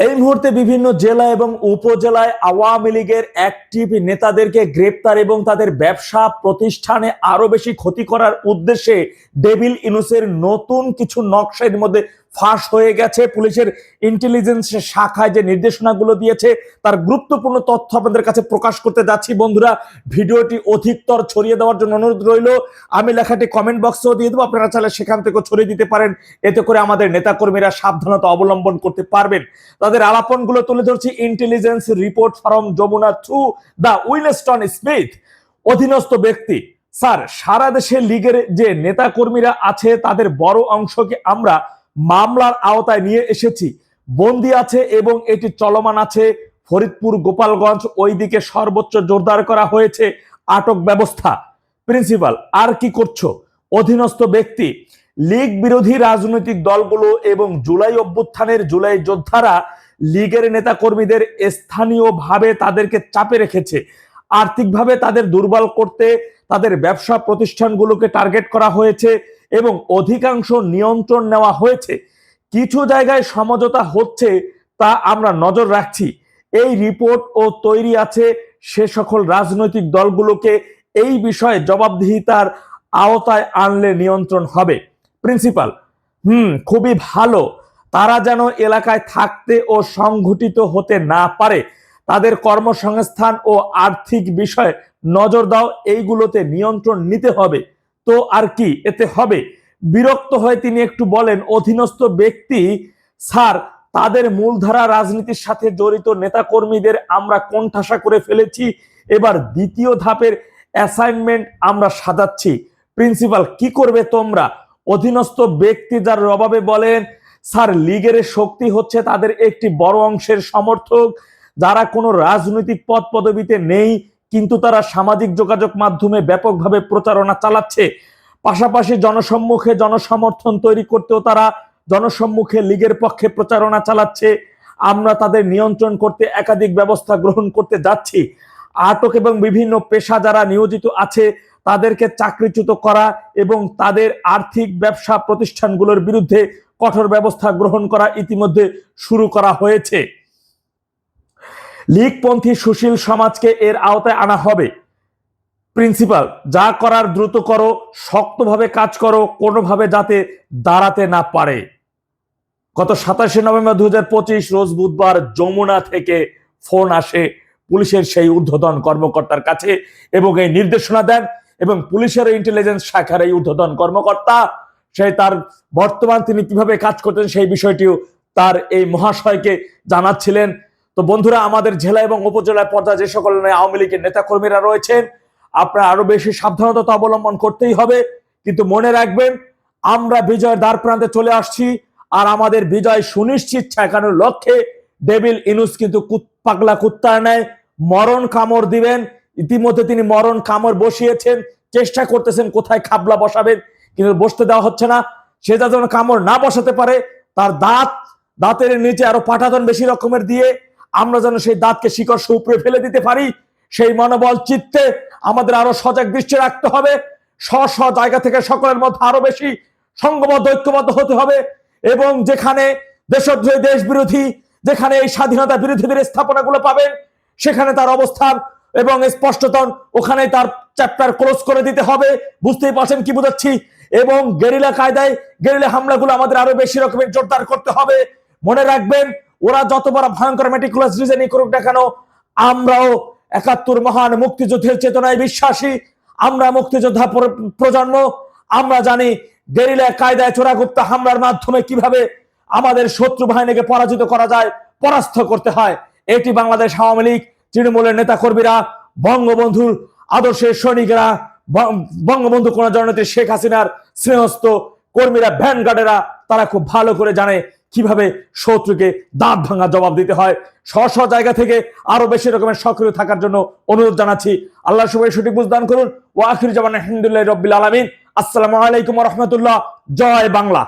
এই মুহূর্তে বিভিন্ন জেলা এবং উপজেলায় আওয়ামী লীগের অ্যাক্টিভ নেতাদেরকে গ্রেপ্তার এবং তাদের ব্যবসা প্রতিষ্ঠানে আরও বেশি ক্ষতি করার উদ্দেশ্যে ডেভিল ইনুসের নতুন কিছু নকশার মধ্যে ফাঁস হয়ে গেছে। পুলিশের ইন্টেলিজেন্স শাখায় যে নির্দেশনাগুলো দিয়েছে, তার গুরুত্বপূর্ণ তথ্য আপনাদের কাছে প্রকাশ করতে যাচ্ছি। বন্ধুরা, ভিডিওটি অধিকতর ছড়িয়ে দেওয়ার জন্য অনুরোধ রইল। আমি লেখাটি কমেন্ট বক্সেও দিয়ে দেবো। আপনারা চাইলে সেখান থেকে ছড়িয়ে দিতে পারেন। এতে করে আমাদের নেতাকর্মীরা সাবধানতা অবলম্বন করতে পারবেন। তাদের আলাপনগুলো তুলে ধরছি। Intelligence report from Jamuna through the Wilston Smith অধীনস্থ ব্যক্তি। স্যার, সারা দেশে লীগের যে নেতাকর্মীরা আছে, তাদের বড় অংশকে আমরা মামলার আওতায় নিয়ে এসেছি। বন্দি আছে এবং এটি চলমান আছে। ফরিদপুর, গোপালগঞ্জ, ওইদিকে সর্বোচ্চ জোরদার করা হয়েছে আটক ব্যবস্থা। প্রিন্সিপাল, আর কি করছ? অধীনস্থ ব্যক্তি, লীগ বিরোধী রাজনৈতিক দলগুলো এবং জুলাই অভ্যুত্থানের জুলাই যোদ্ধারা লীগের নেতা কর্মীদের স্থানীয়ভাবে তাদেরকে চাপে রেখেছে। আর্থিকভাবে তাদের দুর্বল করতে তাদের ব্যবসা প্রতিষ্ঠানগুলোকে টার্গেট করা হয়েছে। এবং অধিকাংশ নিয়ন্ত্রণ নেওয়া হয়েছে। কিছু জায়গায় সমঝোতা হচ্ছে তা আমরা নজর রাখছি। এই রিপোর্ট ও তৈরি আছে সে সকল রাজনৈতিক দলগুলোকে এই বিষয়ে জবাবদিহিতার আওতায় আনলে নিয়ন্ত্রণ হবে। প্রিন্সিপাল, হুম, খুবই ভালো। তারা যেন এলাকায় থাকতে ও সংঘটিত হতে না পারে, তাদের কর্মসংস্থান ও আর্থিক বিষয়ে নজর দাও, এইগুলোতে নিয়ন্ত্রণ নিতে হবে। তো আর কি? এতে হবে। বিরক্ত হয়ে তিনি একটু বলেন, অধীনস্থ ব্যক্তি, স্যার, তাদের মূলধারা রাজনীতির সাথে জড়িত নেতাকর্মীদের আমরা কোণঠাসা করে ফেলেছি। এবার দ্বিতীয় ধাপের অ্যাসাইনমেন্ট আমরা সাজাচ্ছি। প্রিন্সিপাল, কি করবে তোমরা? অধীনস্থ ব্যক্তি যার রবাবে বলেন, স্যার, লীগের শক্তি হচ্ছে তাদের একটি বড় অংশের সমর্থক, যারা কোনো রাজনৈতিক পদ পদবিতে নেই কিন্তু তারা সামাজিক যোগাযোগ মাধ্যমে ব্যাপকভাবে প্রচারণা চালাচ্ছে। পাশাপাশি জনসম্মুখে জনসমর্থন তৈরি করতেও তারা জনসম্মুখে লীগের পক্ষে প্রচারণা চালাচ্ছে। আমরা তাদের নিয়ন্ত্রণ করতে একাধিক ব্যবস্থা গ্রহণ করতে যাচ্ছি। আটক এবং বিভিন্ন পেশা যারা নিয়োজিত আছে, তাদেরকে চাকরিচ্যুত করা এবং তাদের আর্থিক ব্যবসা প্রতিষ্ঠানগুলোর বিরুদ্ধে কঠোর ব্যবস্থা গ্রহণ করা ইতিমধ্যে শুরু করা হয়েছে। লীগপন্থী সুশীল সমাজকে এর আওতায় আনা হবে। প্রিন্সিপাল, যা করার দ্রুত করো, শক্তভাবে কাজ করো, কোনোভাবে যাতে দাঁড়াতে না পারে। গত সাতাশে নভেম্বর দু হাজার পঁচিশ, রোজ বুধবার যমুনা থেকে ফোন আসে পুলিশের সেই ঊর্ধ্বতন কর্মকর্তার কাছে এবং এই নির্দেশনা দেন এবং পুলিশের ইন্টেলিজেন্স শাখার এই ঊর্ধ্বতন কর্মকর্তা সেই তার বর্তমান তিনি কীভাবে কাজ করতেন সেই বিষয়টিও তার এই মহাশয়কে জানাচ্ছিলেন। তো বন্ধুরা, আমাদের জেলা এবং উপজেলায় পর্যায়ে যে সকল আওয়ামী লীগের নেতা কর্মীরা রয়েছেন, আপনার আরও বেশি সাবধানতা অবলম্বন করতেই হবে। কিন্তু মনে রাখবেন, আমরা বিজয়ের দ্বার প্রান্তে চলে আসছি আর আমাদের বিজয় সুনিশ্চিত ঠেকানোর লক্ষ্যে ডেভিল ইনুস কিন্তু পাগলা কুত্তার নেয় মরণ কামড় দিবেন। ইতিমধ্যে তিনি মরণ কামড় বসিয়েছেন, চেষ্টা করতেছেন কোথায় খাবলা বসাবেন, কিন্তু বসতে দেওয়া হচ্ছে না। সে যাতে যেন কামড় না বসাতে পারে, তার দাঁত, দাঁতের নিচে আরও পাঠাতন বেশি রকমের দিয়ে আমরা যেন সেই দাঁতকে শিকড় উপরে ফেলে দিতে পারি, সেই মনোবল চিত্তে আমাদের আরও সজাগ দৃষ্টি রাখতে হবে। স্ব স্ব জায়গা থেকে সকলের মধ্যে আরও বেশি সংঘবদ্ধ ঐক্যবদ্ধ হতে হবে এবং যেখানে দেশদ্রোহী দেশ বিরোধী যেখানে এই স্বাধীনতা বিরোধীদের স্থাপনাগুলো পাবেন, সেখানে তার অবস্থান এবং স্পষ্টতন ওখানে তার চ্যাপ্টার ক্লোজ করে দিতে হবে। বুঝতেই পারছেন কি বুঝাচ্ছি? এবং গেরিলা কায়দায় গেরিলা হামলাগুলো আমাদের আরও বেশি রকমের জোরদার করতে হবে। মনে রাখবেন ওরা যত বড় ভয়ঙ্কর মেটিকুলাস রিজনিং করুক না কেন, আমরাও একাত্তর মহান মুক্তিযুদ্ধের চেতনায় বিশ্বাসী। আমরা মুক্তিযোদ্ধা প্রজন্ম, আমরা জানি গেরিলা কায়দায় চোরাগুপ্তা হামলার মাধ্যমে কীভাবে আমাদের শত্রু বাহিনীকে পরাজিত করা যায়, পরাস্ত করতে হয়। এটি বাংলাদেশ আওয়ামী লীগ, তৃণমূলের নেতা কর্মীরা বঙ্গবন্ধুর আদর্শের সৈনিকেরা বঙ্গবন্ধু কোন জননেত্রী শেখ হাসিনার স্নেহস্থ কর্মীরা, ভ্যানগার্ডেরা, তারা খুব ভালো করে জানে কীভাবে শত্রুকে দাঁত ভাঙা জবাব দিতে হয়? স্ব স্ব জায়গা থেকে আরও বেশি রকমের সক্রিয় থাকার জন্য অনুরোধ জানাচ্ছি। আল্লাহ সবাই সঠিক বুঝদান করুন। ও আখির জবান আলহামদুলিল্লাহ রব্বিল আলমিন। আসসালামু আলাইকুম রহমতুল্লাহ। জয় বাংলা।